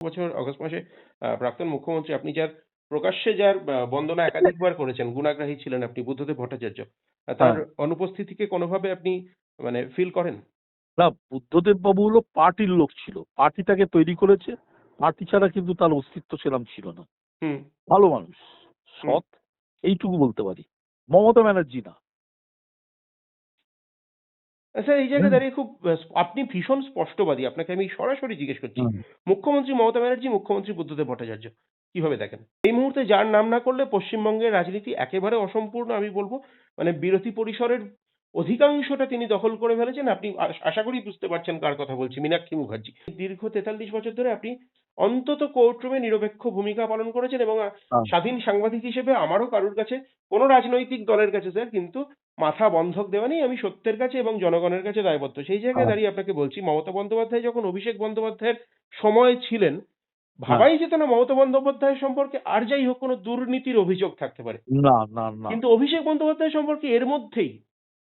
বছর অগস্ট মাসে প্রাক্তন মুখ্যমন্ত্রী আপনি যার প্রকাশ্যে যার বন্দনা একাধিকবার করেছেন গুণাগ্রাহী ছিলেন আপনি বুদ্ধদেব ভট্টাচার্য তার হ্যাঁ। অনুপস্থিতিকে কোনোভাবে আপনি মানে ফিল করেন? না বুদ্ধদেব বাবু হলো পার্টির লোক ছিল পার্টি তাকে তৈরি করেছে পার্টি ছাড়া কিন্তু তার অস্তিত্ব সেরকম ছিল না। হুম। ভালো মানুষ সৎ এইটুকু বলতে পারি। মমতা ব্যানার্জি না। স্যার এই জায়গায় দাঁড়িয়ে খুব আপনি ভীষণ স্পষ্টবাদী। আপনাকে আমি সরাসরি জিজ্ঞেস করছি মুখ্যমন্ত্রী মমতা ব্যানার্জি মুখ্যমন্ত্রী বুদ্ধদেব ভট্টাচার্য কীভাবে দেখেন? এই মুহূর্তে যার নাম না করলে পশ্চিমবঙ্গের রাজনীতি একেবারে অসম্পূর্ণ আমি বলব। মানে বিরোধী পরিসরের অধিকাংশটা তিনি দখল করে ফেলেছেন। আপনি আশা করি বুঝতে পারছেন কার কথা বলছি মীনাক্ষী মুখার্জি। দীর্ঘ তেতাল্লিশ বছর ধরে আপনি অন্তত কোর্টরুমে নিরপেক্ষ ভূমিকা পালন করেছেন এবং হ্যাঁ। স্বাধীন সাংবাদিক হিসেবে আমারও কারোর কাছে কোনো রাজনৈতিক দলের কাছে স্যার কিন্তু মাথা বন্ধক দেওয়া নেই আমি সত্যের কাছে এবং জনগণের কাছে দায়বদ্ধ। সেই জায়গায়। দাঁড়িয়ে আপনাকে বলছি মমতা বন্দ্যোপাধ্যায় যখন অভিষেক বন্দ্যোপাধ্যায়ের সময় ছিলেন ভাবাই যেত না মমতা বন্দ্যোপাধ্যায় সম্পর্কে আর যাই হোক কোনো দুর্নীতির অভিযোগ থাকতে পারে। না না না। কিন্তু অভিষেক বন্দ্যোপাধ্যায় সম্পর্কে এর মধ্যেই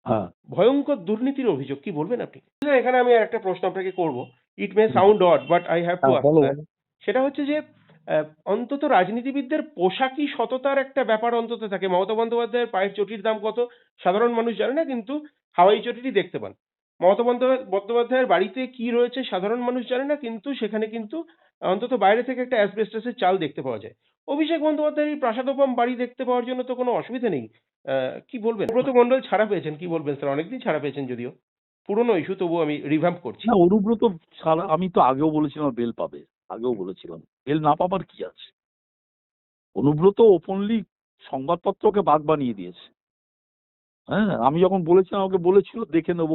হ্যাঁ। ভয়ঙ্কর দুর্নীতির অভিযোগ কি বলবেন আপনি? এখানে আমি আর একটা প্রশ্ন আপনাকে করব। It may sound odd but I have to. সেটা হচ্ছে যে অন্তত রাজনীতিবিদদের পোশাকি সততার একটা ব্যাপার অন্তত থাকে। মমতা বন্দ্যোপাধ্যায়ের পায়ের চটির দাম কত? সাধারণ মানুষ জানে না, কিন্তু হাওয়াই চটিটি দেখতে পান। মমতা বন্দ্যোপাধ্যায় বন্দ্যোপাধ্যায়ের বাড়িতে কি রয়েছে সাধারণ মানুষ জানে না, কিন্তু সেখানে কিন্তু অন্তত বাইরে থেকে একটা অ্যাসবেস্টাসের চাল দেখতে পাওয়া যায়। অভিষেক বন্দ্যোপাধ্যায়ের এই প্রাসাদোপম বাড়ি দেখতে পাওয়ার জন্য তো কোনো অসুবিধা নেই। কি বলবেন? ব্রত মন্ডল ছাড়া পেয়েছেন, কি বলবেন স্যার? অনেকদিন ছাড়া পেয়েছেন যদিও। পুরনো ইস্যু তবু আমি রিভ্যাম্প করছি। না, অনুব্রত ছাড়া আমি তো আগেও বলেছিলাম বেল পাবে। আগেও বলেছিলাম। বেল না পাবার কি আছে? অনুব্রত ওপেনলি সংবাদপত্রকে বাদ বানিয়ে দিয়েছে। হ্যাঁ আমি যখন বলেছিলাম ওকে বলেছিল, দেখে নেব।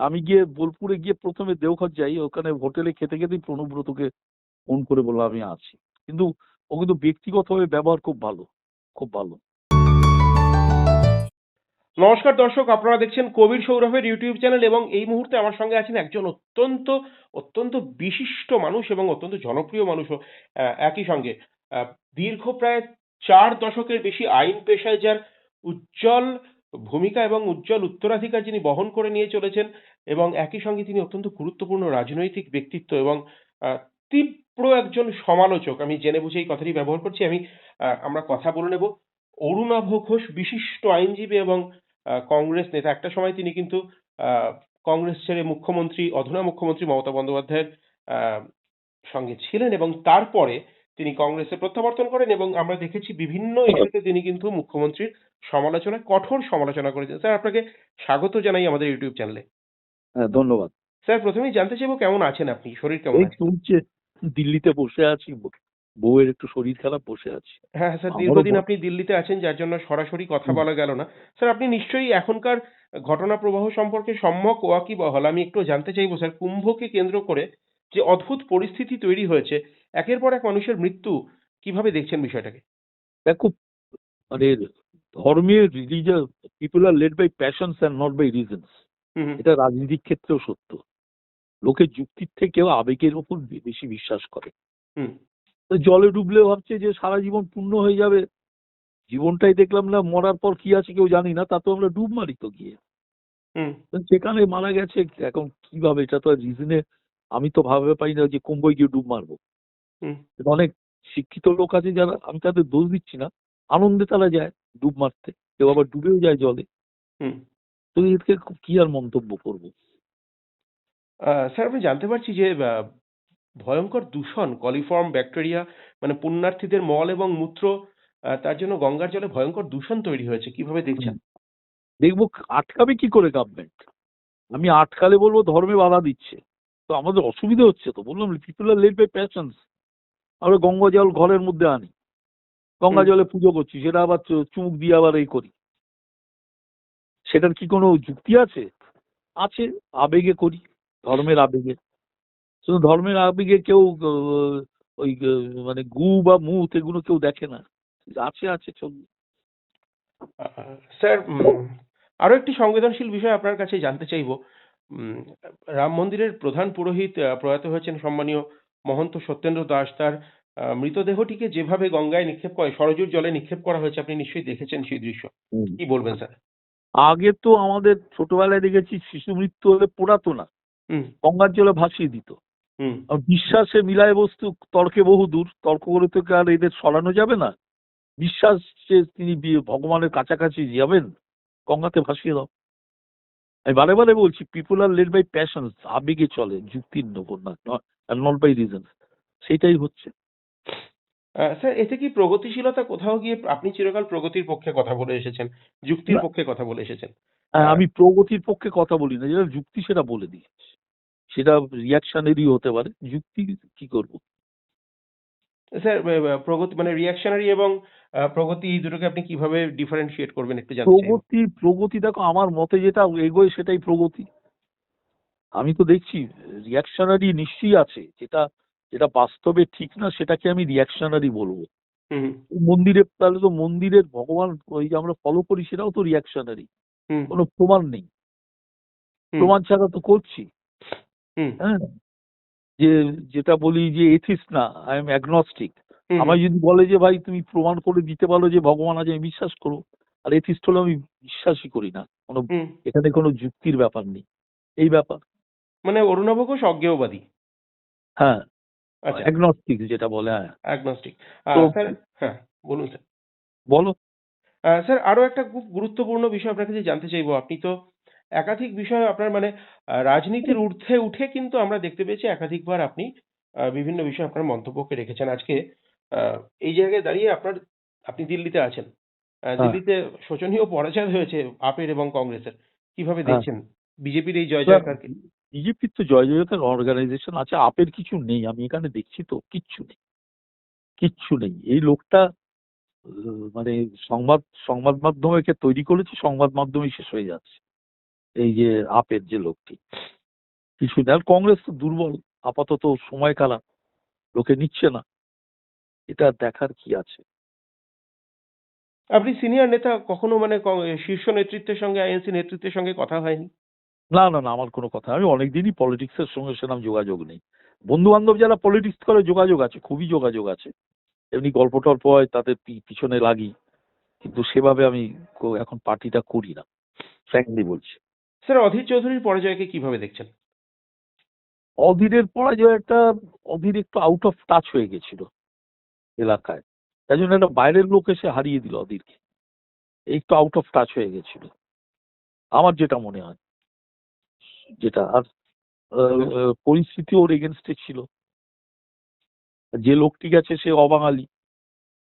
আমি গিয়ে বোলপুরে গিয়ে প্রথমে দেওঘর যাই, ওখানে হোটেলে খেতে খেতেই প্রণব্রতকে ফোন করে বললাম, আমি আছি। কিন্তু ও কিন্তু ব্যক্তিগতভাবে ব্যবহার খুব ভালো খুব ভালো। নমস্কার দর্শক, আপনারা দেখছেন কবির সৌরভের ইউটিউব চ্যানেল এবং এই মুহূর্তে আমার সঙ্গে আছেন একজন অত্যন্ত অত্যন্ত বিশিষ্ট মানুষ এবং অত্যন্ত জনপ্রিয় মানুষও একই সঙ্গে। দীর্ঘ প্রায় চার দশকের বেশি আইন পেশায় যার উজ্জ্বল ভূমিকা এবং উজ্জ্বল উত্তরাধিকার যিনি বহন করে নিয়ে চলেছেন এবং একই সঙ্গে তিনি অত্যন্ত গুরুত্বপূর্ণ রাজনৈতিক ব্যক্তিত্ব এবং তীব্র একজন সমালোচক। আমি জেনে বুঝে এই কথাটি ব্যবহার করছি। আমি আমরা কথা বলে নেব। অরুণাভ ঘোষ বিশিষ্ট আইনজীবী এবং কংগ্রেস নেতা। একটা সময় তিনি কিন্তু কংগ্রেস ছেড়ে মুখ্যমন্ত্রী অধুনা মুখ্যমন্ত্রী মমতা বন্দ্যোপাধ্যায়ের সঙ্গে ছিলেন এবং তারপরে তিনি কংগ্রেসে প্রত্যাবর্তন করেন এবং আমরা দেখেছি বিভিন্ন ইস্যুতে তিনি কিন্তু মুখ্যমন্ত্রীর সমালোচনা কঠোর সমালোচনা করেছেন। স্যার আপনাকে স্বাগত জানাই আমাদের ইউটিউব চ্যানেলে। হ্যাঁ ধন্যবাদ। স্যার প্রথমেই জানতে চাইব কেমন আছেন আপনি? শরীর কেমন আছে? চলছে। দিল্লিতে বসে আছি। বউয়ের একটু শরীর খারাপ বসে আছি। হ্যাঁ স্যার দীর্ঘদিন আপনি দিল্লিতে আছেন যার জন্য সরাসরি কথা বলা গেল না। স্যার আপনি নিশ্চয়ই এখনকার ঘটনা প্রবাহ সম্পর্কে সম্যক ওয়াকিবহাল আমি একটু জানতে চাইব স্যার কুম্ভকে কেন্দ্র করে যে অদ্ভুত পরিস্থিতি তৈরি হয়েছে একের পর এক মানুষের মৃত্যু কীভাবে দেখছেন বিষয়টাকে? দেখো মানে ধর্মের religious people are led by passions and not by reasons এটা রাজনীতির ক্ষেত্রেও সত্য। লোকে যুক্তির থেকেও আবেগের ওপর বেশি বিশ্বাস করে। জলে ডুবলে ভাবছে যে সারা জীবন পূর্ণ হয়ে যাবে। জীবনটাই দেখলাম না মরার পর কি আছে কেউ জানি না তা তো আমরা ডুব মারি তো গিয়ে। সেখানে মারা গেছে এখন কীভাবে এটা তো রিজনে আমি তো ভাবে পাই না যে কুম্ভই গিয়ে ডুব মারবো। অনেক শিক্ষিত লোক আছে যারা আমি তাদের দোষ দিচ্ছি না আনন্দে তারা যায় ডুব মারতে। কেউ আবার ডুবেও যায় জলে। হুম। তো এদেরকে কি আর মন্তব্য করব? আহ, স্যার আমি জানতে পারছি যে ভয়ঙ্কর দূষণ কলিফর্ম ব্যাকটেরিয়া মানে পুণ্যার্থীদের মল এবং মূত্র তার জন্য গঙ্গার জলে ভয়ঙ্কর দূষণ তৈরি হয়েছে কীভাবে দেখছেন? দেখব আটকাবে কি করে গভর্নমেন্ট আমি আটকালে বলব ধর্মে বাধা দিচ্ছে। তো আমাদের অসুবিধা হচ্ছে তো বললাম people are led by passions. আমরা গঙ্গা জল ঘরের মধ্যে আনি। গঙ্গা জলে পুজো করছি সেটা আবার চুমুক দিয়ে আবার এই করি। সেটার কি কোনো যুক্তি আছে? আছে আবেগে করি ধর্মের আবেগে। শুধু ধর্মের আবেগে কেউ ওই মানে গু বা মুত এগুলো কেউ দেখে না। আছে আছে আহ, স্যার আরও একটি সংবেদনশীল বিষয় আপনার কাছে জানতে চাইব। রাম মন্দিরের প্রধান পুরোহিত প্রয়াত হয়েছেন সম্মানীয় মহন্ত সত্যেন্দ্র দাস। তার মৃতদেহটিকে যেভাবে গঙ্গায় নিক্ষেপ করে সরজুর জলে নিক্ষেপ করা হয়েছে আপনি নিশ্চয়ই দেখেছেন সেই দৃশ্য। কি বলবেন স্যার? আগে তো আমাদের ছোটবেলায় দেখেছি শিশু মৃত্যু হলে পোড়াতো না গঙ্গার জলে ভাসিয়ে দিত। বিশ্বাসে মিলায় বস্তু তর্কে বহু দূর। তর্ক করে তো আর এদের সরানো যাবে না? বিশ্বাস যে তিনি ভগবানের কাছাকাছি যাবেন? গঙ্গাতে ভাসিয়ে দাও। আমি বারে বারে বলছি people are led by passion আবেগে চলে যুক্তির না নট বাই রিজন সেটাই হচ্ছে। স্যার এতে কি প্রগতিশীলতা কোথাও গিয়ে আপনি চিরকাল প্রগতির পক্ষে কথা বলে এসেছেন যুক্তির পক্ষে কথা বলে এসেছেন? হ্যাঁ, আমি প্রগতির পক্ষে কথা বলি না যেটা যুক্তি সেটা বলে দিই সেটা রিয়াকশনারি হতে পারে। যুক্তি কি করব? স্যার প্রগতি মানে রিয়াকশনারি এবং প্রগতি এই দুটোকে আপনি কীভাবে ডিফারেন্সিয়েট করবেন একটু জানতে প্রগতি প্রগতি দেখো আমার মতে যেটা এগোয় সেটাই প্রগতি। আমি তো দেখছি রিয়াকশনারি নিশ্চয়ই আছে। যেটা যেটা বাস্তবে ঠিক না সেটাকে আমি রিয়াকশনারি বলব। মন্দিরে তাহলে তো মন্দিরের ভগবান ওই যে আমরা ফলো করি সেটাও তো রিয়াকশনারি কোনো প্রমাণ নেই। প্রমাণ ছাড়া তো করছি। যে যেটা বলি যে এথিস না আই এম অ্যাগনস্টিক আমায় যদি বলে যে ভাই তুমি প্রমাণ করে দিতে পারো যে ভগবান আছে আমি বিশ্বাস করো আর এথিস্ট হলে আমি বিশ্বাসই করি না। কোনো এখানে কোনো যুক্তির ব্যাপার নেই। এই ব্যাপার। মানে অরুণাভ ঘোষ অজ্ঞেয়বাদী? হ্যাঁ। আচ্ছা। অ্যাগনস্টিক যেটা বলে হ্যাঁ। অ্যাগনস্টিক স্যার হ্যাঁ বলুন স্যার। বলো। স্যার আরও একটা খুব গুরুত্বপূর্ণ বিষয় আপনার কাছে জানতে চাইব। আপনি তো একাধিক বিষয় আপনার মানে রাজনীতির ঊর্ধ্বে উঠে কিন্তু আমরা দেখতে পেয়েছি একাধিকবার আপনি বিভিন্ন বিষয়ে আপনার মন্তব্যকে রেখেছেন। আজকে আহ, এই জায়গায় দাঁড়িয়ে আপনার আপনি দিল্লিতে আছেন। হ্যাঁ। দিল্লিতে শোচনীয় পরাজয় হয়েছে আপের এবং কংগ্রেসের। কীভাবে হ্যাঁ। দেখছেন বিজেপির এই জয় জয়কারকে? বিজেপির তো জয় জয়তার অর্গানাইজেশন আছে আপের কিছু নেই। আমি এখানে দেখছি তো কিচ্ছু নেই। কিচ্ছু নেই। এই লোকটা মানে সংবাদ সংবাদ মাধ্যমকে তৈরি করেছে সংবাদ মাধ্যমেই শেষ হয়ে যাচ্ছে। এই যে আপের যে লোকটি। কিছু নেই আর কংগ্রেস তো দুর্বল আপাতত সময় কালা লোকে নিচ্ছে না। এটা দেখার কি আছে? আপনি সিনিয়র নেতা কখনো মানে শীর্ষ নেতৃত্বের সঙ্গে আইএনসি নেতৃত্বের সঙ্গে কথা হয়নি? না না না আমার কোনো কথা আমি অনেকদিনই পলিটিক্সের সঙ্গে সেরকম যোগাযোগ নেই। বন্ধু বান্ধব যারা পলিটিক্স করে যোগাযোগ আছে খুবই যোগাযোগ আছে। এমনি গল্প টল্প হয় তাদের পিছনে লাগি। কিন্তু সেভাবে আমি এখন পার্টিটা করি না। ফ্র্যাঙ্কলি বলছি। স্যার, অধীর চৌধুরীর পরাজয়কে কীভাবে দেখছেন? অধীরের পরাজয়টা অধীর একটু আউট অফ টাচ হয়ে গেছিল এলাকায়। তাই জন্য একটা বাইরের লোক এসে হারিয়ে দিল অধীরকে। একটু আউট অফ টাচ হয়ে গেছিল। আমার যেটা মনে হয়, যেটা আর পরিস্থিতি ওর এগেনস্টে ছিল। যে লোকটি গেছে সে অবাঙালি।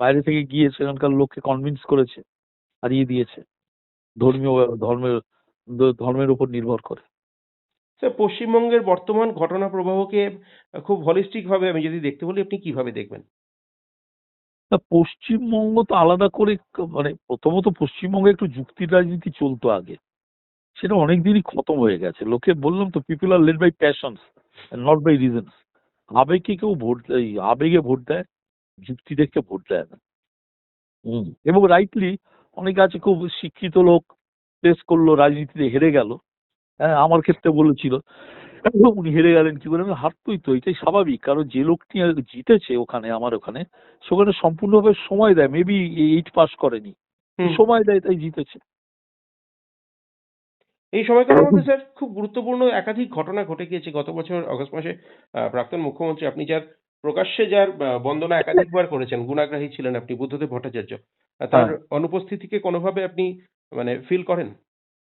বাইরে থেকে গিয়ে সেখানকার লোককে কনভিন্স করেছে, হারিয়ে দিয়েছে। ধর্মীয়, ধর্মের ধর্মের উপর নির্ভর করে। স্যার পশ্চিমবঙ্গের বর্তমান ঘটনা প্রবাহকে খুব হলিস্টিক ভাবে আমি যদি দেখতে বলি আপনি কীভাবে দেখবেন? না পশ্চিমবঙ্গ তো আলাদা করে মানে প্রথমত পশ্চিমবঙ্গে একটু যুক্তির রাজনীতি চলতো আগে। সেটা অনেকদিনই খতম হয়ে গেছে। লোকে বললাম তো people are led by passions not by reasons আবেগে কেউ ভোট আবেগে ভোট দেয় যুক্তি দেখে ভোট দেয় না। হুম এবং রাইটলি অনেকে আছে খুব শিক্ষিত লোক প্লেস করল রাজনীতিতে হেরে গেল। হ্যাঁ আমার ক্ষেত্রে বলেছিল। উনি হেরে গেলেন কি আমি হারতই তো এটাই স্বাভাবিক। কারণ যে লোকটি জিতেছে ওখানে আমার ওখানে সেখানে সম্পূর্ণভাবে সময় দেয়। মেবি এইট পাস করেনি। সময় দেয় তাই জিতেছে। এই সময়কালের মধ্যে স্যার খুব গুরুত্বপূর্ণ একাধিক ঘটনা ঘটে গিয়েছে। গত বছর অগস্ট মাসে প্রাক্তন মুখ্যমন্ত্রী আপনি যার প্রকাশ্যে যার বন্দনা একাধিকবার করেছেন গুণাগ্রাহী ছিলেন আপনি বুদ্ধদেব ভট্টাচার্য। তার হ্যাঁ। অনুপস্থিতিকে কোনোভাবে আপনি মানে ফিল করেন?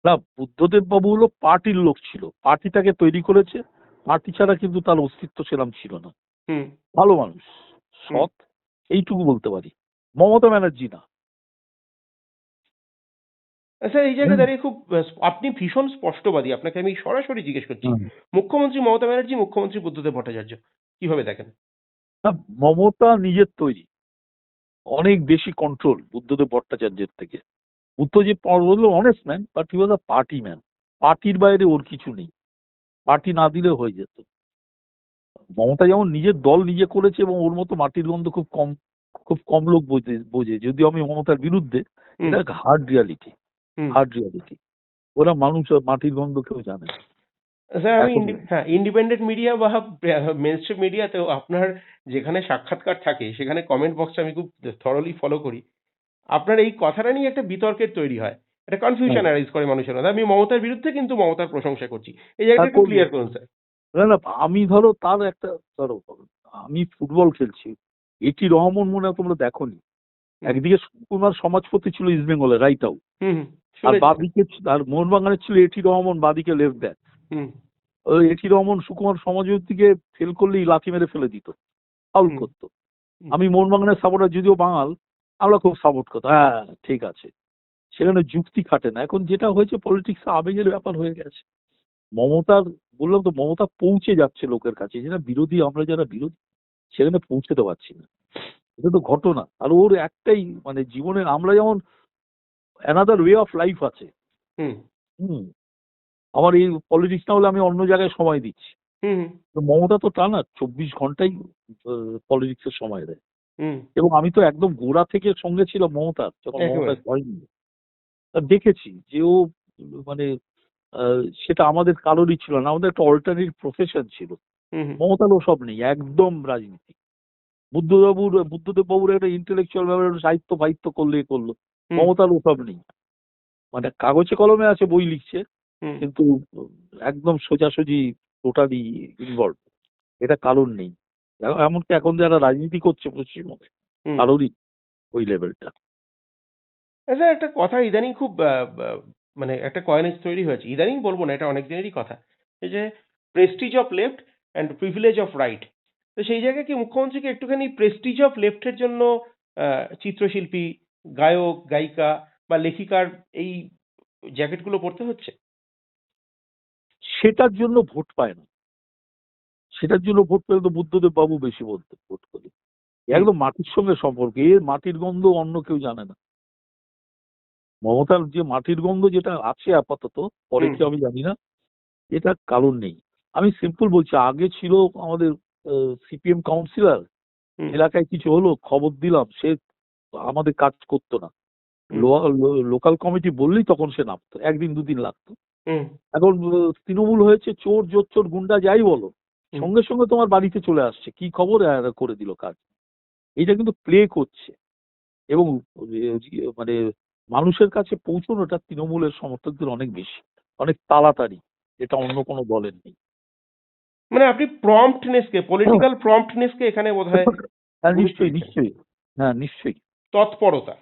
না বুদ্ধদেব বাবু হলো পার্টির লোক ছিল। পার্টি তাকে তৈরি করেছে। পার্টি ছাড়া কিন্তু তার অস্তিত্ব সেরকম ছিল না। হুম। ভালো মানুষ সৎ এইটুকু বলতে পারি। মমতা ব্যানার্জি না। স্যার এই জায়গায়। দাঁড়িয়ে খুব আপনি ভীষণ স্পষ্টবাদী। আপনাকে আমি সরাসরি জিজ্ঞেস করছি মুখ্যমন্ত্রী মমতা ব্যানার্জি মুখ্যমন্ত্রী বুদ্ধদেব ভট্টাচার্য কীভাবে দেখেন? না, মমতা নিজের তৈরি। অনেক বেশি কন্ট্রোল বুদ্ধদেব ভট্টাচার্যের থেকে। বুদ্ধ যে বলল honest man but he was a party man পার্টির বাইরে ওর কিছু নেই। পার্টি না দিলে হয়ে যেত। মমতা যেমন নিজের দল নিজে করেছে এবং ওর মতো মাটির গন্ধ খুব কম খুব কম লোক বোঝে বোঝে। যদিও আমি মমতার বিরুদ্ধে এটা হার্ড রিয়ালিটি হার্ড রিয়ালিটি ওরা মানুষ মাটির গন্ধ কেউ জানে না। স্যার আমি হ্যাঁ ইন্ডিপেন্ডেন্ট মিডিয়া বা মেন স্ট্রিম মিডিয়াতেও আপনার যেখানে সাক্ষাৎকার থাকে সেখানে কমেন্ট বক্সটা আমি খুব থরলি ফলো করি। আপনার এই কথাটা নিয়ে একটা বিতর্কের তৈরি হয়। একটা কনফিউশন। অ্যারাইজ করে মানুষের মধ্যে। আমি মমতার বিরুদ্ধে কিন্তু মমতার প্রশংসা করছি। এই জায়গাটা একটু ক্লিয়ার করুন স্যার না না আমি ধরো তার একটা ধরো আমি ফুটবল খেলছি। এটি রহমান মনে হয় তোমরা দেখোনি। একদিকে সুকুমার সমাজপতি ছিল ইস্ট বেঙ্গলে রাইট আউট আর। বাদিকে আর মোহনবাগানের ছিল এটি রহমান বাদিকে লেফট ব্যাক ওই এটি রহমান সুকুমার সমাজপতিকে ফেল করলেই লাথি মেরে ফেলে দিত। ফাউল করতো। আমি মোহনবাগানের সাপোর্টার যদিও বাঙাল আমরা খুব সাপোর্ট করতাম। হ্যাঁ ঠিক আছে। সেখানে যুক্তি খাটে না। এখন যেটা হয়েছে পলিটিক্স আবেগের ব্যাপার হয়ে গেছে। মমতার বললাম তো মমতা পৌঁছে যাচ্ছে লোকের কাছে। যেটা বিরোধী আমরা যারা বিরোধী সেখানে পৌঁছতে পারছি না। এটা তো ঘটনা। আর ওর একটাই মানে জীবনের আমরা যেমন অ্যানাদার ওয়ে অফ লাইফ আছে। হুম। হুম। আমার এই পলিটিক্স না হলে আমি অন্য জায়গায় সময় দিচ্ছি। হুম হুম, তো মমতা তো তা না চব্বিশ ঘন্টাই পলিটিক্সের সময় দেয়। এবং আমি তো একদম গোড়া থেকে সঙ্গে ছিলাম মমতার যখন একেবারে। মমতা হয়নি তা দেখেছি যে ও মানে সেটা আমাদের কারোরই ছিল না আমাদের একটা অল্টারনেট প্রফেশন ছিল। হুম হুম, মমতার সব নেই একদম রাজনীতি বুদ্ধবাবুর বুদ্ধদেব বাবুর একটা ইন্টেলেকচুয়াল ব্যাপারে সাহিত্য ফাহিত্য করলে এ করল হুম, মমতার সব নেই। মানে কাগজে কলমে আছে বই লিখছে কিন্তু একদম সোজাসুজি টোটালি ইনভলভ এটা কারণ নেই। এমনকি এখন যারা রাজনীতি করছে পশ্চিমবঙ্গে হুম। কারোরই ওই লেভেলটা আচ্ছা একটা কথা ইদানিং খুব মানে একটা কয়েনেজ তৈরি হয়েছে। ইদানিং বলব না এটা অনেক দিনেরই কথা। এই যে prestige of left and privilege of right তো সেই জায়গায় কি মুখ্যমন্ত্রীকে একটুখানি প্রেস্টিজ অফ লেফটের জন্য চিত্রশিল্পী গায়ক গায়িকা বা লেখিকার এই জ্যাকেটগুলো পরতে হচ্ছে? সেটার জন্য ভোট পায় না। সেটার জন্য ভোট পেলে তো বুদ্ধদেব বাবু বেশি বলতে ভোট করে। একদম মাটির সঙ্গে সম্পর্ক। এর মাটির গন্ধ অন্য কেউ জানে না। মমতার যে মাটির গন্ধ যেটা আছে আপাতত পরে। কি আমি জানি না এটা কারণ নেই। আমি সিম্পল বলছি আগে ছিল আমাদের সিপিএম কাউন্সিলর এলাকায় কিছু হলো খবর দিলাম সে আমাদের কাজ করতো না। লোকাল কমিটি বললেই তখন সে নামতো একদিন দুদিন লাগতো। এখন তৃণমূল হয়েছে চোর জোর চোর গুন্ডা যাই বলো। সঙ্গে সঙ্গে তোমার বাড়িতে চলে আসছে। কি খবর? করে দিল কাজ। এটা কিন্তু প্লে করছে। এবং মানে মানুষের কাছে পৌঁছানোটা তৃণমূলের সমর্থকদের অনেক বেশি। অনেক তাড়াতাড়ি। এটা অন্য কোনো দলের নেই। মানে আপনি প্রম্পটনেসকে পলিটিক্যাল প্রম্পটনেসকে এখানে বোধহয় হ্যাঁ নিশ্চয়ই নিশ্চয়ই। হ্যাঁ নিশ্চয়ই। তৎপরতা।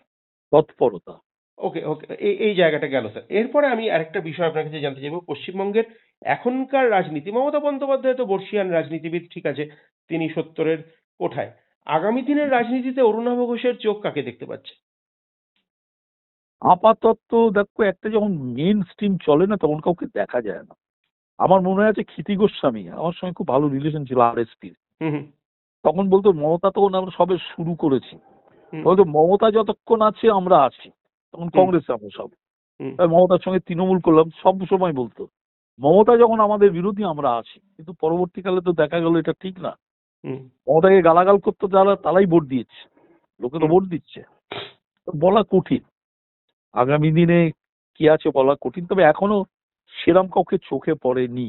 তৎপরতা। ওকে ওকে এই এই জায়গাটা গেল স্যার এরপরে আমি আরেকটা বিষয় আপনার কাছে জানতে চাইব পশ্চিমবঙ্গের এখনকার রাজনীতি মমতা বন্দ্যোপাধ্যায় তো বর্ষিয়ান রাজনীতিবিদ ঠিক আছে? তিনি সত্তরের কোঠায়। আগামী দিনের রাজনীতিতে অরুণাভ ঘোষের চোখ কাকে দেখতে পাচ্ছে? আপাতত দেখো একটা যখন মেন স্ট্রিম চলে না তখন কাউকে দেখা যায় না। আমার মনে আছে ক্ষিতি গোস্বামী আমার সঙ্গে খুব ভালো রিলেশন ছিল আর এসপির হুম তখন বলতো মমতা তখন আমরা সবে শুরু করেছি। বলতো মমতা যতক্ষণ আছে আমরা আছি। তখন। কংগ্রেসে আমরা সব। মমতার সঙ্গে তৃণমূল করলাম সব সময় বলতো মমতা যখন আমাদের বিরোধী আমরা আছি। কিন্তু পরবর্তীকালে তো দেখা গেল এটা ঠিক না। মমতাকে গালাগাল করতো যারা তারাই ভোট দিয়েছে। লোকে তো ভোট দিচ্ছে। বলা কঠিন। আগামী দিনে কি আছে বলা কঠিন। তবে এখনও সেরাম কাউকে চোখে পড়েনি।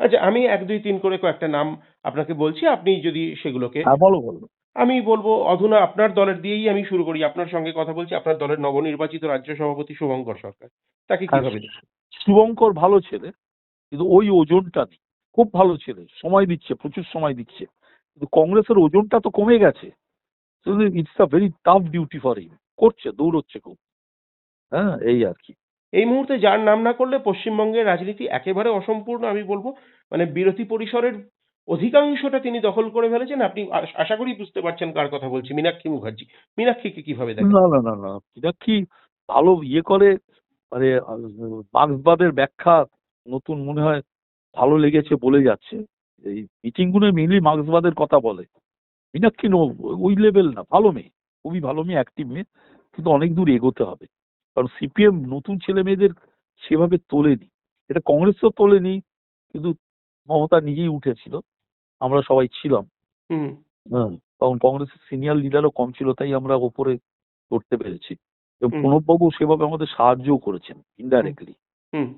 আচ্ছা আমি এক দুই তিন করে কয়েকটা নাম আপনাকে বলছি। আপনি যদি সেগুলোকে হ্যাঁ বলো বলো। আমি বলব অধুনা আপনার দলের দিয়েই আমি শুরু করি। আপনার সঙ্গে কথা বলছি আপনার দলের নবনির্বাচিত রাজ্য সভাপতি শুভঙ্কর সরকার। তাকে হ্যাঁ, কীভাবে শুভঙ্কর ভালো ছেলে কিন্তু ওই ওজনটা নেই। খুব ভালো ছেলে সময় দিচ্ছে প্রচুর সময় দিচ্ছে। কিন্তু কংগ্রেসের ওজনটা তো কমে গেছে। It's a very tough duty for him করছে দৌড়চ্ছে খুব। হ্যাঁ এই আর কি। এই মুহূর্তে যার নাম না করলে পশ্চিমবঙ্গের রাজনীতি একেবারে অসম্পূর্ণ আমি বলব মানে বিরোধী পরিসরের অধিকাংশটা তিনি দখল করে ফেলেছেন। আপনি আশা করি বুঝতে পারছেন কার কথা বলছি। মীনাক্ষী মুখার্জি। মীনাক্ষীকে কীভাবে দেখেন? না না না না। কি ভালো ইয়ে করে মানে মার্ক্সবাদের ব্যাখ্যা নতুন মনে হয় ভালো লেগেছে বলে যাচ্ছে। এই মিটিংগুলো মেনলি মার্ক্সবাদের কথা বলে। মীনাক্ষী নো, ওই লেভেল না। ভালো মেয়ে। খুবই ভালো মেয়ে অ্যাক্টিভ মেয়ে। কিন্তু অনেক দূর এগোতে হবে। কারণ সিপিএম নতুন ছেলে মেয়েদের সেভাবে তোলেনি। এটা কংগ্রেসও তোলেনি, কিন্তু মমতা নিজেই উঠেছিল আমরা সবাই ছিলাম। হ্যাঁ তখন কংগ্রেসের সিনিয়র লিডারও কম ছিল তাই আমরা ওপরে করতে পেরেছি। এবং প্রণববাবু সেভাবে আমাদের সাহায্যও করেছেন ইনডাইরেক্টলি হুম।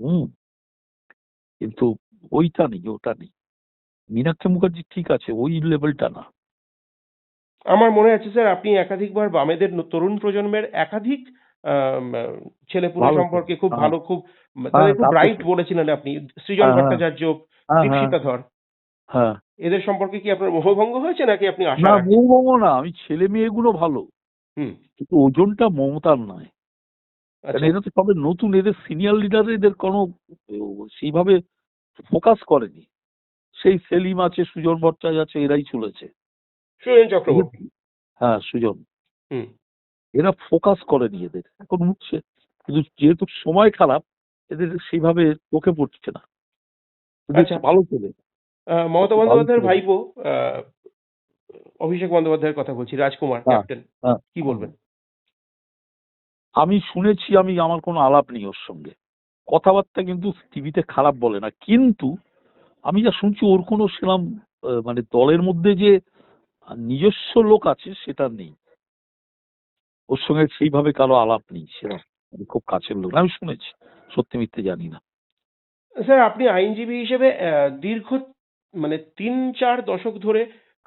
হুম। কিন্তু ওইটা নেই ওটা নেই। মীনাক্ষী মুখার্জি ঠিক আছে ওই লেভেলটা না। আমার মনে আছে স্যার আপনি একাধিকবার বামেদের তরুণ প্রজন্মের একাধিক ছেলে পুলে সম্পর্কে খুব হ্যাঁ। ভালো খুব হ্যাঁ, তাদের খুব ব্রাইট বলেছিলেন আপনি। সৃজন হ্যাঁ। ভট্টাচার্য দীপশিতা ধর। হ্যাঁ। এদের সম্পর্কে কি আপনার মোহভঙ্গ হয়েছে নাকি আপনি আশা না মৌমঙ্গ না আমি ছেলে মেয়েগুলো ভালো। কিন্তু ওজনটা মমতার নয়। আচ্ছা। এরা তো সবে নতুন এদের সিনিয়র লিডার এদের কোনো সেইভাবে ফোকাস করেনি। সেই সেলিম আছে সুজন ভট্টাচার্য আছে এরাই চলেছে। সুরেন চক্রবর্তী। হ্যাঁ সুজন। হুম। এরা ফোকাস করেনি এদের। এখন উঠছে কিন্তু যেহেতু সময় খারাপ এদের সেইভাবে চোখে পড়ছে না। আচ্ছা। ভালো ছেলে মমতা বন্দ্যোপাধ্যায়ের। ভাইপো অভিষেক বন্দ্যোপাধ্যায়ের কথা বলছি রাজকুমার ক্যাপ্টেন হ্যাঁ। কি বলবেন? আমি শুনেছি আমি আমার কোনো আলাপ নেই ওর সঙ্গে। কথাবার্তা কিন্তু টিভিতে খারাপ বলে না। কিন্তু আমি যা শুনছি ওর কোনো সেরকম আহ, মানে দলের মধ্যে যে নিজস্ব লোক আছে সেটা নেই। ওর সঙ্গে সেইভাবে কারও আলাপ নেই সেরকম মানে খুব কাছের লোক। আমি শুনেছি সত্যি মিথ্যে জানি না। স্যার আপনি আইনজীবী হিসেবে দীর্ঘ মানে তিন চার দশক ধরে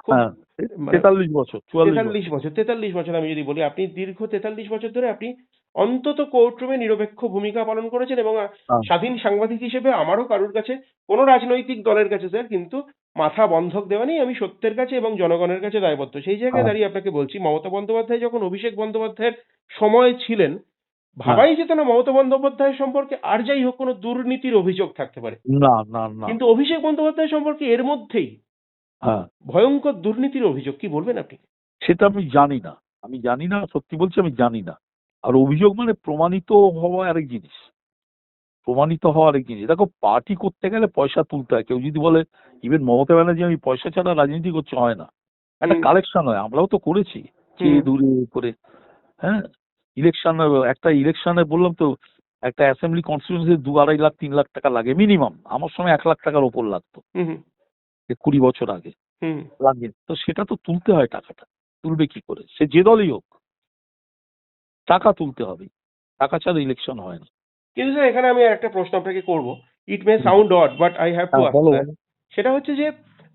হ্যাঁ মানে তেতাল্লিশ বছর তেতাল্লিশ বছর তেতাল্লিশ বছর আমি যদি বলি আপনি দীর্ঘ তেতাল্লিশ বছর ধরে আপনি অন্তত কোর্টরুমে নিরপেক্ষ ভূমিকা পালন করেছেন এবং হ্যাঁ। স্বাধীন সাংবাদিক হিসেবে আমারও কারোর কাছে কোনো রাজনৈতিক দলের কাছে স্যার কিন্তু মাথা বন্ধক দেওয়া নেই আমি সত্যের কাছে এবং জনগণের কাছে দায়বদ্ধ। সেই জায়গায় হ্যাঁ। দাঁড়িয়ে আপনাকে বলছি মমতা বন্দ্যোপাধ্যায় যখন অভিষেক বন্দ্যোপাধ্যায়ের সময় ছিলেন ভাবাই যেত না মমতা বন্দ্যোপাধ্যায় সম্পর্কে আর যাই হোক কোনো দুর্নীতির অভিযোগ থাকতে পারে। না না না। কিন্তু অভিষেক বন্দ্যোপাধ্যায় সম্পর্কে এর মধ্যেই হ্যাঁ। ভয়ঙ্কর দুর্নীতির অভিযোগ কি বলবেন আপনি? সেটা আমি জানি না। আমি জানি না সত্যি বলছি আমি জানি না। আর অভিযোগ মানে প্রমাণিত হওয়া আরেক জিনিস। প্রমাণিত হওয়ার আরেক জিনিস দেখো পার্টি করতে গেলে পয়সা তুলতে হয়। কেউ যদি বলে ইভেন মমতা ব্যানার্জি আমি পয়সা ছাড়া রাজনীতি করছি হয় না। একটা কালেকশন হয়। আমরাও তো করেছি। চেয়ে দূরে করে। হ্যাঁ? ইলেকশন একটা ইলেকশনে বললাম তো একটা অ্যাসেম্বলি কনস্টিটিউন্সি দু আড়াই লাখ তিন লাখ টাকা লাগে মিনিমাম আমার সময় এক লাখ টাকার ওপর লাগতো। কুড়ি বছর আগে। হুম। লাগে। তো সেটা তো তুলতে হয় টাকাটা। তুলবে কি করে? সে যে দলই হোক। টাকা তুলতে হবে টাকা ছাড়া ইলেকশন হয় না। কিন্তু স্যার এখানে আমি আর একটা প্রশ্ন আপনাকে করব it may. Sound odd but I have to. সেটা হচ্ছে যে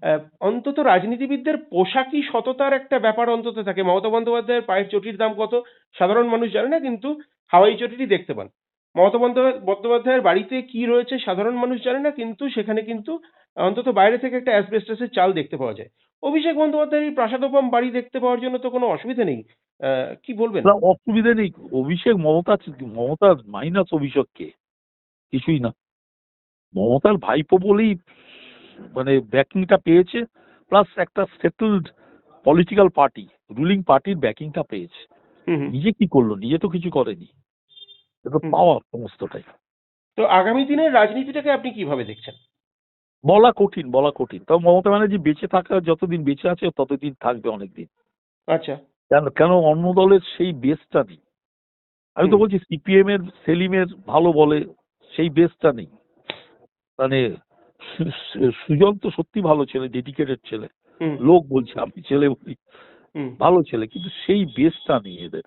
আহ, অন্তত রাজনীতিবিদদের পোশাকি সততার একটা ব্যাপার অন্তত থাকে মমতা বন্দ্যোপাধ্যায়ের পায়ের চটির দাম কত সাধারণ মানুষ জানে না কিন্তু হাওয়াই চটিটি দেখতে পান মমতা বন্দ্যোপাধ্যায় বন্দ্যোপাধ্যায়ের বাড়িতে কি রয়েছে সাধারণ মানুষ জানে না কিন্তু সেখানে কিন্তু অন্তত বাইরে থেকে একটা অ্যাসবেস্টাসের চাল দেখতে পাওয়া যায়। অভিষেক বন্দ্যোপাধ্যায়ের এই প্রাসাদোপম বাড়ি দেখতে পাওয়ার জন্য তো কোনো অসুবিধা নেই। আহ, কি বলবেন? না, অসুবিধে নেই। অভিষেক মমতা মমতার মাইনাস অভিষেককে কিছুই না। মমতার ভাইপো বলেই মানে ব্যাকিংটা পেয়েছে প্লাস একটা সেটেলড পলিটিক্যাল পার্টি রুলিং পার্টির ব্যাকিংটা পেয়েছে। নিজে কি করল? নিজে তো কিছু করেনি। এটা হুম। পাওয়া সমস্তটাই। তো আগামী দিনের রাজনীতিটাকে আপনি কীভাবে দেখছেন? বলা কঠিন বলা কঠিন। তবে মমতা ব্যানার্জি বেঁচে থাকা যতদিন বেঁচে আছে ততদিন থাকবে অনেকদিন। আচ্ছা। কেন কেন অন্য দলের সেই বেসটা নেই? আমি তো বলছি সিপিএম এর সেলিমের ভালো বলে সেই বেসটা নেই। মানে সুজন তো সত্যি ভালো ছেলে ডেডিকেটেড ছেলে। লোক বলছে আমি ছেলে বলি। ভালো ছেলে কিন্তু সেই বেসটা নেই এদের।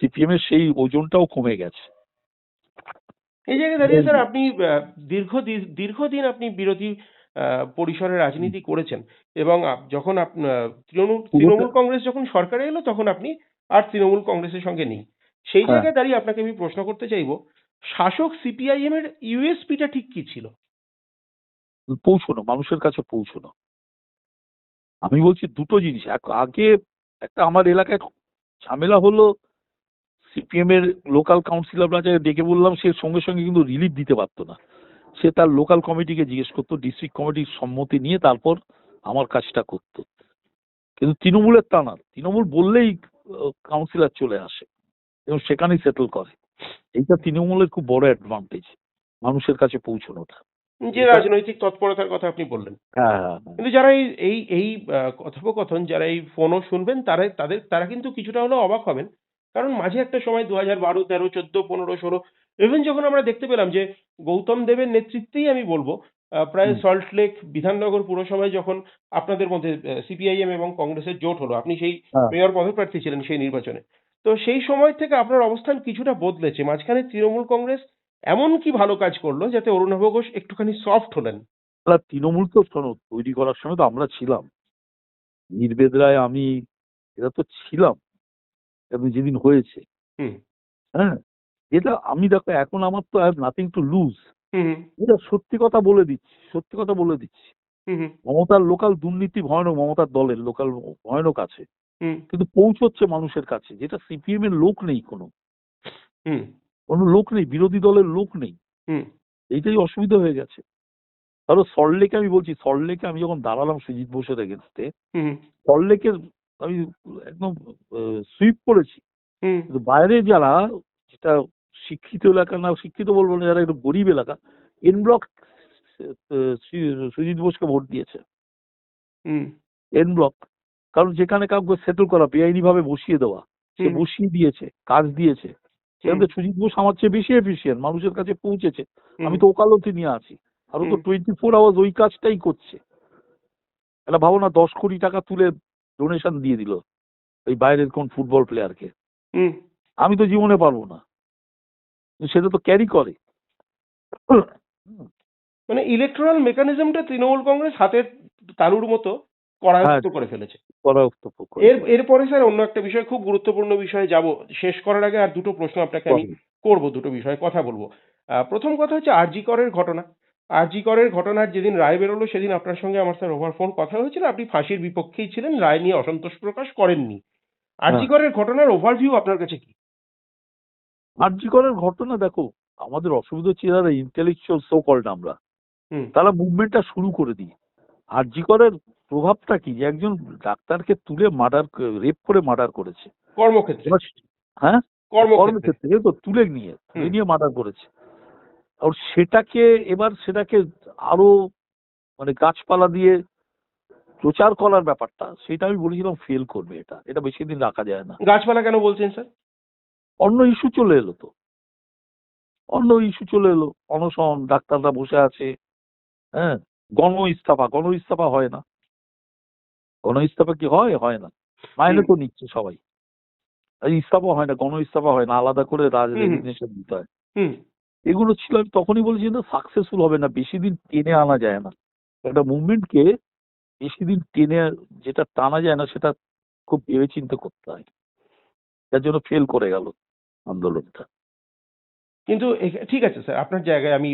সিপিএম এর সেই ওজনটাও কমে গেছে। এই জায়গায় দাঁড়িয়ে স্যার আপনি দীর্ঘ দীর্ঘদিন আপনি বিরোধী আহ, পরিসরে রাজনীতি করেছেন এবং যখন তৃণমূল তৃণমূল কংগ্রেস যখন সরকারে এলো তখন আপনি আর তৃণমূল কংগ্রেসের সঙ্গে নেই। সেই হ্যাঁ। জায়গায় দাঁড়িয়ে আপনাকে আমি প্রশ্ন করতে চাইব শাসক সিপিআইএম এর ইউএসপিটা ঠিক কি ছিল? পৌঁছনো মানুষের কাছে পৌঁছনো। আমি বলছি দুটো জিনিস এক- আগে একটা আমার এলাকায় ঝামেলা হলো সিপিএম এর লোকাল কাউন্সিলররা যাকে ডেকে বললাম সে সঙ্গে সঙ্গে কিন্তু রিলিফ দিতে পারতো না। সে তার লোকাল কমিটিকে জিজ্ঞেস করতো ডিস্ট্রিক্ট কমিটির সম্মতি নিয়ে তারপর আমার কাজটা করতো। কিন্তু তৃণমূলের তা না তৃণমূল বললেই কাউন্সিলর চলে আসে এবং সেখানেই সেটেল করে। এইটা তৃণমূলের খুব বড় অ্যাডভান্টেজ মানুষের কাছে পৌঁছানোটা। যে রাজনৈতিক তৎপরতার কথা আপনি বললেন। হ্যাঁ হ্যাঁ হ্যাঁ। কিন্তু যারা এই এই এই কথোপকথন যারা এই ফোনও শুনবেন তারা তাদের তারা কিন্তু কিছুটা হলেও অবাক হবেন। কারণ মাঝে একটা সময় দু হাজার বারো তেরো চোদ্দ পনেরো ষোলো ইভেন যখন আমরা দেখতে পেলাম যে গৌতম দেবের নেতৃত্বেই আমি বলব আহ, প্রায় সল্টলেক বিধাননগর পুরসভায় যখন আপনাদের মধ্যে সিপিআইএম এবং কংগ্রেসের জোট হলো আপনি সেই হ্যাঁ। মেয়র পদপ্রার্থী ছিলেন সেই নির্বাচনে। তো সেই সময় থেকে আপনার অবস্থান কিছুটা বদলেছে মাঝখানে তৃণমূল কংগ্রেস এমন কি ভালো কাজ করল যাতে অরুণাভ ঘোষ একটুখানি সফট হলেন। তৃণমূল তো শোনো তৈরি করার সময় তো আমরা ছিলাম। নির্বেদ রায় আমি এরা তো ছিলাম। এবং যেদিন হয়েছে। হ্যাঁ? এটা আমি দেখো এখন আমার তো হ্যাভ নাথিং টু লুজ এটা সত্যি কথা বলে দিচ্ছি সত্যি কথা বলে দিচ্ছি। মমতার লোকাল দুর্নীতি ভয়ানক মমতার দলের লোকাল ভয়ানক আছে। কিন্তু পৌঁছচ্ছে মানুষের কাছে যেটা সিপিএম এর লোক নেই কোনো। হুম। কোনো লোক নেই বিরোধী দলের লোক নেই। হুম। এইটাই অসুবিধা হয়ে গেছে। ধরো সল্টলেকে আমি বলছি সল্টলেকে আমি যখন দাঁড়ালাম সুজিত বোসের এগেনস্টে সল্টলেকের আমি একদম সুইপ করেছি। কিন্তু বাইরে যারা যেটা শিক্ষিত এলাকা না শিক্ষিত বলব না যারা একটু গরিব এলাকা এন ব্লক সুজিত বোসকে ভোট দিয়েছে। এন ব্লক কারণ যেখানে কাউকে সেটেল করা বেআইনি ভাবে বসিয়ে দেওয়া সে বসিয়ে দিয়েছে কাজ দিয়েছে। সেখানে। সুজিত বোস আমার চেয়ে বেশি এফিসিয়েন্ট মানুষের কাছে পৌঁছেছে। আমি তো ওকালতি নিয়ে আছি। আরও তো। টোয়েন্টি ফোর আওয়ার্স ওই কাজটাই করছে। এটা ভাবো না দশ কোটি টাকা তুলে ডোনেশন দিয়ে দিল ওই বাইরের কোন ফুটবল প্লেয়ারকে আমি তো জীবনে পারব না। সেটা তো ক্যারি করে। মানে ইলেকট্রাল মেকানিজমটা তৃণমূল কংগ্রেস হাতের তালুর মতো করায়ত্ত করে ফেলেছে। এর এরপরে স্যার অন্য একটা বিষয় খুব গুরুত্বপূর্ণ বিষয়ে যাব। শেষ করার আগে আর দুটো প্রশ্ন আপনাকে আমি করব দুটো বিষয়ে কথা বলব। প্রথম কথা হচ্ছে আরজি করের ঘটনা। আরজি করের ঘটনার যেদিন রায় বেরোলো সেদিন আপনার সঙ্গে আমার স্যার ওভার ফোন কথা হয়েছিল। আপনি ফাঁসির বিপক্ষেই ছিলেন রায় নিয়ে অসন্তোষ প্রকাশ করেননি। আরজি করের ঘটনার ওভারভিউ আপনার কাছে কি? আরজি করার ঘটনা দেখো আমাদের অসুবিধা হচ্ছে যারা ইন্টেলেকচুয়াল সো কল্ড আমরা তারা মুভমেন্টটা শুরু করে দিই। আরজি করের প্রভাবটা কি? যে একজন ডাক্তারকে তুলে মার্ডার রেপ করে মার্ডার করেছে। কর্মক্ষেত্রে। হ্যাঁ? কর্মক্ষেত্রে। তো তুলে নিয়ে তুলে। নিয়ে মার্ডার করেছে। আর সেটাকে এবার সেটাকে আরও মানে গাছপালা দিয়ে প্রচার করার ব্যাপারটা সেটা আমি বলেছিলাম ফেল করবে এটা। এটা বেশি দিন রাখা যায় না। গাছপালা কেন বলছেন স্যার? অন্য ইস্যু চলে এলো তো। অন্য ইস্যু চলে এলো। অনশন ডাক্তাররা বসে আছে। হ্যাঁ? গণ ইস্তফা গণ ইস্তফা হয় না। গণ ইস্তফা কি হয়? হয় না। মাইনে তো নিচ্ছে সবাই। ইস্তফা হয় না গণ ইস্তফা হয় না। আলাদা করে রাজনীতি দিতে হয়। হুম। এগুলো ছিল আমি তখনই বলেছি না সাকসেসফুল হবে না বেশি দিন টেনে আনা যায় না। একটা মুভমেন্টকে বেশি দিন টেনে যেটা টানা যায় না সেটা খুব ভেবে চিন্তা করতে হয়। যার জন্য ফেল করে গেল আন্দোলনটা। কিন্তু ঠিক আছে স্যার আপনার জায়গায় আমি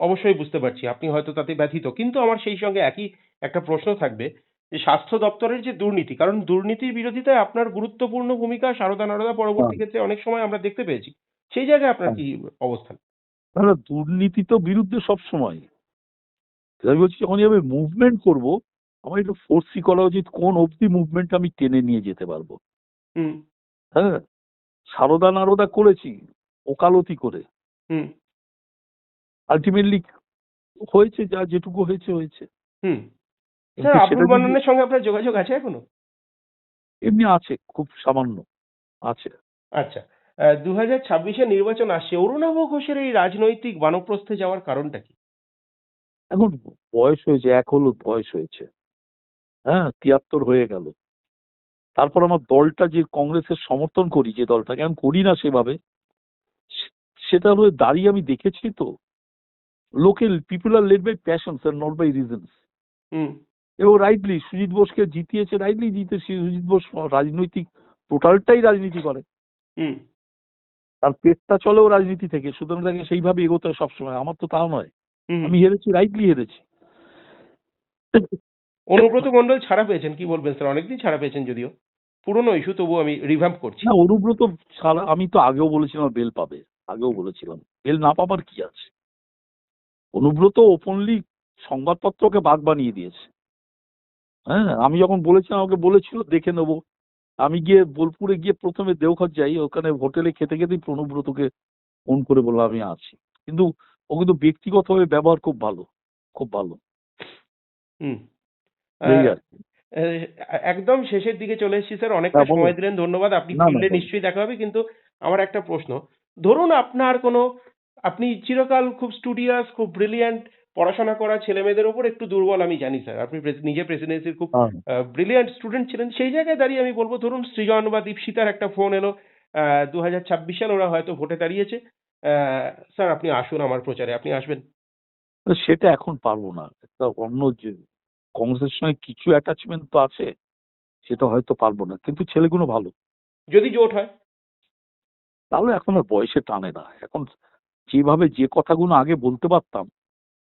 অবশ্যই বুঝতে পারছি আপনি হয়তো তাতে ব্যথিত। কিন্তু আমার সেই সঙ্গে একই একটা প্রশ্ন থাকবে যে স্বাস্থ্য দপ্তরের যে দুর্নীতি কারণ দুর্নীতির বিরোধিতায় আপনার গুরুত্বপূর্ণ ভূমিকা সারদা নারদা পরবর্তী হ্যাঁ। ক্ষেত্রে অনেক সময় আমরা দেখতে পেয়েছি। সেই জায়গায় আপনার হ্যাঁ। কি অবস্থান? তাহলে দুর্নীতি তো বিরুদ্ধে সব সময়। আমি বলছি যখন আমি মুভমেন্ট করব আমার একটু ফোর্সি করা উচিত কোন অবধি মুভমেন্ট আমি টেনে নিয়ে যেতে পারব। হ্যাঁ সারদা নারদা করেছি ওকালতি করে। হুম। আলটিমেটলি হয়েছে যা যেটুকু হয়েছে হয়েছে। মান্নানের সঙ্গে আপনার যোগাযোগ আছে এখনও? এমনি আছে খুব সামান্য আছে। আচ্ছা। দু হাজার ছাব্বিশে নির্বাচন আসছে। অরুণাভ ঘোষের এই রাজনৈতিক বানপ্রস্থে যাওয়ার কারণটা কি? এখন বয়স হয়েছে এক হলো বয়স হয়েছে। হ্যাঁ তিয়াত্তর হয়ে গেল। তারপর আমার দলটা যে কংগ্রেসের সমর্থন করি যে দলটাকে আমি করি না সেভাবে সেটা হয়ে দাঁড়িয়ে আমি দেখেছি তো। Local people are led by passions are not by reasons hmm. এবং রাইটলি সুজিত বোসকে জিতিয়েছে রাইটলি জিতে সুজিত বোস রাজনৈতিক টোটালটাই রাজনীতি করে। হুম। তার পেটটা চলেও রাজনীতি থেকে সুতরাং তাকে সেইভাবে এগোতে হয় সবসময়। আমার তো তাও নয়। আমি হেরেছি রাইটলি হেরেছি। অনুব্রত মন্ডল ছাড়া পেয়েছেন কি বলবেন স্যার? অনেকদিন ছাড়া পেয়েছেন যদিও। পুরনো ইস্যু তবুও আমি রিভ্যাম্প করছি। না অনুব্রত ছাড়া আমি তো আগেও বলেছিলাম বেল পাবে আগেও বলেছিলাম। বেল না পাবার কি আছে? অনুব্রত ওপেনলি সংবাদপত্রকে বাদ বানিয়ে দিয়েছে। হ্যাঁ আমি যখন বলেছিলাম আমাকে বলেছিল দেখে নেব। আমি গিয়ে বোলপুরে গিয়ে প্রথমে দেওঘর যাই ওখানে হোটেলে খেতে খেতেই প্রণব্রতকে ফোন করে বললাম আমি আছি। কিন্তু ও কিন্তু ব্যক্তিগতভাবে ব্যবহার খুব ভালো খুব ভালো। হুম। একদম শেষের দিকে চলে এসেছি স্যার অনেকটা সময় দিলেন ধন্যবাদ। আপনি ফিরলে নিশ্চয়ই দেখা হবে কিন্তু আমার একটা প্রশ্ন। ধরুন আপনার কোনো আপনি চিরকাল খুব স্টুডিয়াস খুব ব্রিলিয়ান্ট পড়াশোনা করা ছেলে মেয়েদের ওপর একটু দুর্বল আমি জানি স্যার। আপনি নিজে প্রেসিডেন্সির খুব। ব্রিলিয়ান্ট স্টুডেন্ট ছিলেন সেই জায়গায় দাঁড়িয়ে আমি বলব ধরুন সৃজন বা দীপশিতার একটা ফোন এলো দু হাজার ছাব্বিশ সাল ওরা হয়তো ভোটে দাঁড়িয়েছে। আহ, স্যার আপনি আসুন আমার প্রচারে আপনি আসবেন। সেটা এখন পারব না। একটা অন্য যে কংগ্রেসের সঙ্গে কিছু অ্যাটাচমেন্ট তো আছে সেটা হয়তো পারব না। কিন্তু ছেলেগুলো ভালো। যদি জোট হয়। তাহলে এখন আর বয়সে টানে না। এখন যেভাবে যে কথাগুলো আগে বলতে পারতাম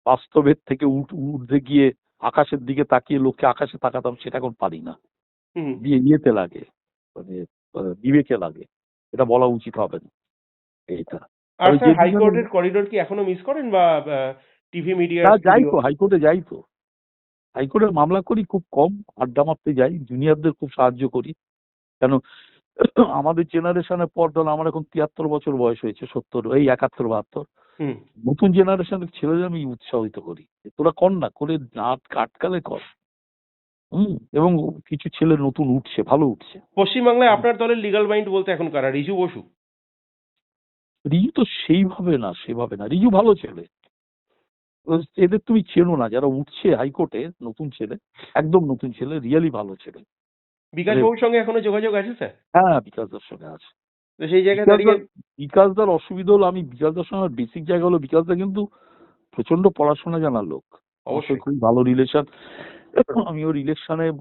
বাস্তবের থেকে উঠ- গিয়ে আকাশের দিকে তাকিয়ে লোককে আকাশে তাকাতাম সেটা এখন পারি না। দিয়ে ইয়েতে লাগে মানে বিবেকে লাগে। এটা বলা উচিত হবে না এইটা। আর স্যার হাইকোর্টের করিডোর কি এখনও মিস করেন বা টিভি মিডিয়া যাই তো হাইকোর্টে যাই তো। হাইকোর্টে মামলা করি খুব কম আড্ডা মারতে যাই জুনিয়রদের খুব সাহায্য করি। কেন আমাদের জেনারেশনের পর ধর আমার এখন তিয়াত্তর বছর বয়স হয়েছে সত্তর এই একাত্তর বাহাত্তর। নতুন জেনারেশনের ছেলেদের আমি উৎসাহিত করি তোরা কর না করে দাঁত কাটকালে কর। হুম এবং কিছু ছেলে নতুন উঠছে ভালো উঠছে। পশ্চিমবাংলায় আপনার দলের লিগাল মাইন্ড বলতে এখন কারা? রিজু বসু। রিজু তো সেইভাবে না সেভাবে না। রিজু ভালো ছেলে। এদের তুমি চেনো না যারা উঠছে হাইকোর্টে নতুন ছেলে একদম নতুন ছেলে রিয়েলি ভালো ছেলে। বিকাশ বাবুর সঙ্গে এখনও যোগাযোগ আছে স্যার? হ্যাঁ বিকাশ দার সঙ্গে আছে। তো সেই জায়গায় দাঁড়িয়ে দার- বিকাশ দার অসুবিধা হলো আমি বিকাশ দার সঙ্গে বেসিক জায়গা হলো বিকাশ দা কিন্তু প্রচণ্ড পড়াশোনা জানার লোক। অবশ্যই। খুব ভালো রিলেশন আমি ওর ইলেকশনে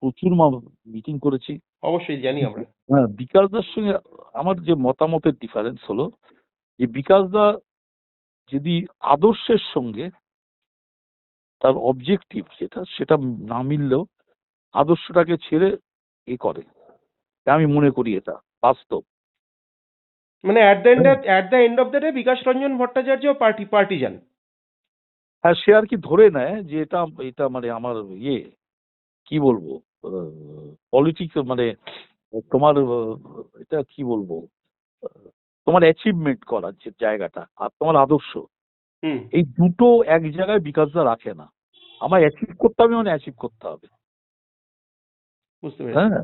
প্রচুর মিটিং করেছি। অবশ্যই জানি আমরা। হ্যাঁ বিকাশ দার সঙ্গে আমার যে মতামতের ডিফারেন্স হলো যে বিকাশ দা যদি আদর্শের সঙ্গে তার অবজেক্টিভ যেটা সেটা না মিললেও আদর্শটাকে ছেড়ে এ করে। আমি মনে করি এটা। বাস্তব। মানে at the end at the end of the day Bikash Ranjan Bhattacharya party যান। হ্যাঁ সে আর কি ধরে নেয় যে এটা এটা মানে আমার ইয়ে কি বলব পলিটিক্স মানে তোমার এটা কি বলব তোমার অ্যাচিভমেন্ট করার যে জায়গাটা আর তোমার আদর্শ। এই দুটো এক জায়গায় বিকাশদা রাখে না। আমার অ্যাচিভ করতে হবে মানে অ্যাচিভ করতে হবে। হ্যাঁ।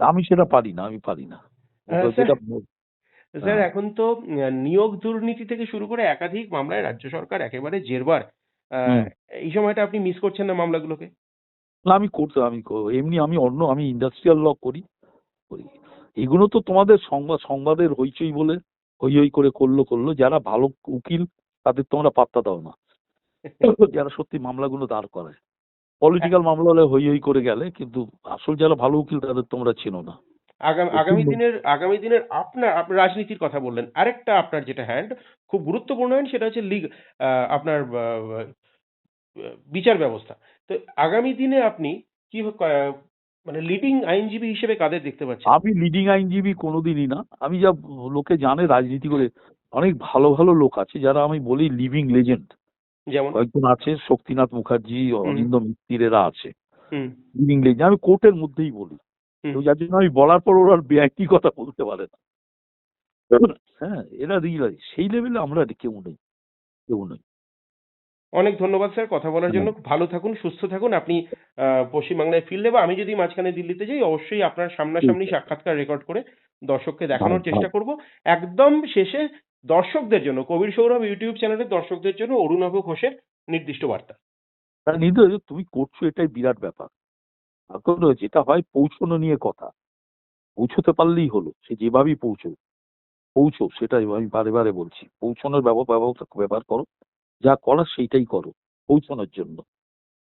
আমি সেটা পারি না আমি পারি না। হ্যাঁ, স্যার। হ্যাঁ। এখন তো নিয়োগ দুর্নীতি থেকে শুরু করে একাধিক মামলায় রাজ্য সরকার একেবারে জেরবার। এই সময়টা আপনি মিস করছেন না মামলাগুলোকে? না আমি করতে আমি এমনি আমি অন্য আমি ইন্ডাস্ট্রিয়াল ল করি। করি। এগুলো তো তোমাদের সংবাদ সংবাদের হইচই বলে হই হই করে করল করল। যারা ভালো উকিল তাদের তোমরা পাত্তা দাও না। যারা সত্যি মামলাগুলো দাঁড় করায়। পলিটিক্যাল মামলা হলে হই হই করে গেলে কিন্তু আসল যারা ভালো উকিল তাদের তোমরা চেনো না। আগামী আগামী দিনের আগামী দিনের আপনার আপনার রাজনীতির কথা বললেন। আরেকটা আপনার যেটা হ্যান্ড খুব গুরুত্বপূর্ণ হ্যান্ড সেটা হচ্ছে লিগ আপনার বিচার ব্যবস্থা। তো আগামী দিনে আপনি কি মানে লিডিং আইনজীবী হিসেবে কাদের দেখতে পাচ্ছেন? আমি লিডিং আইনজীবী কোনোদিনই না। আমি যা লোকে জানে রাজনীতি করে অনেক ভালো ভালো লোক আছে যারা আমি বলি লিভিং লেজেন্ড যেমন? কয়েকজন আছে শক্তিনাথ মুখার্জি অনিন্দ মিত্তিরেরা আছে। হুম। লিভিং লেজেন্ড আমি কোর্টের মধ্যেই বলি। তো যার জন্য আমি বলার পর ওরা একই কথা বলতে পারে না। হ্যাঁ এরা সেই লেভেলে আমরা কেউ নেই কেউ নেই। অনেক ধন্যবাদ স্যার কথা বলার জন্য। ভালো থাকুন সুস্থ থাকুন। আপনি পশ্চিমবাংলায় ফিরলে বা আমি যদি মাঝখানে দিল্লিতে যাই অবশ্যই আপনার সামনাসামনি সাক্ষাৎকার রেকর্ড করে দর্শককে দেখানোর চেষ্টা করব। একদম শেষে দর্শকদের জন্য কবির সৌরভ ইউটিউব চ্যানেলের দর্শকদের জন্য অরুণাভ ঘোষের নির্দিষ্ট বার্তা। তারা নির্দোষ তুমি করছ এটাই বিরাট ব্যাপার। এখন এটা হয় পৌঁছানো নিয়ে কথা। পৌঁছতে পারলেই হলো সে যেভাবেই পৌঁছো পৌঁছো সেটাই আমি বারে বারে বলছি। পৌঁছানোর ব্যবহার ব্যবহার করো যা করার সেইটাই করো পৌঁছানোর জন্য।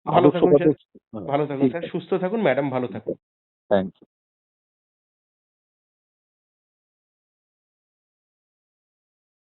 ভালো থাকুন, হ্যাঁ, ভালো থাকুন স্যার। সুস্থ থাকুন ম্যাডাম ভালো থাকুন। Thank you